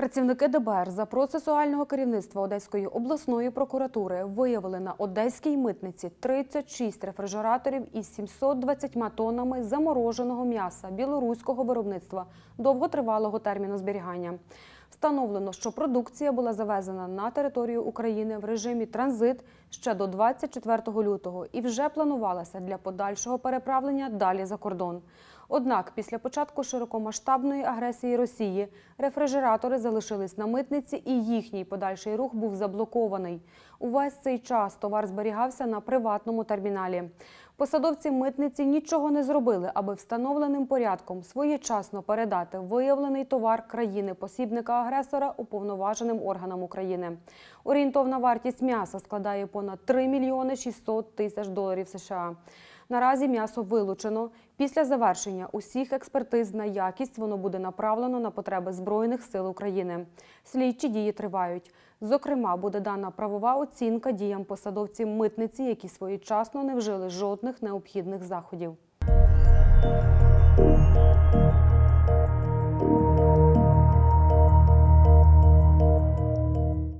Працівники ДБР за процесуального керівництва Одеської обласної прокуратури виявили на одеській митниці 36 рефрижераторів із 720 тоннами замороженого м'яса білоруського виробництва довготривалого терміну зберігання. Встановлено, що продукція була завезена на територію України в режимі транзит ще до 24 лютого і вже планувалася для подальшого переправлення далі за кордон. Однак після початку широкомасштабної агресії Росії рефрижератори залишились на митниці і їхній подальший рух був заблокований. Увесь цей час товар зберігався на приватному терміналі. Посадовці митниці нічого не зробили, аби встановленим порядком своєчасно передати виявлений товар країни-посібника агресора уповноваженим органам України. Орієнтовна вартість м'яса складає понад 3 мільйони 600 тисяч доларів США. Наразі м'ясо вилучено. Після завершення усіх експертиз на якість воно буде направлено на потреби Збройних сил України. Слідчі дії тривають. Зокрема, буде дана правова оцінка діям посадовців митниці, які своєчасно не вжили жодних необхідних заходів.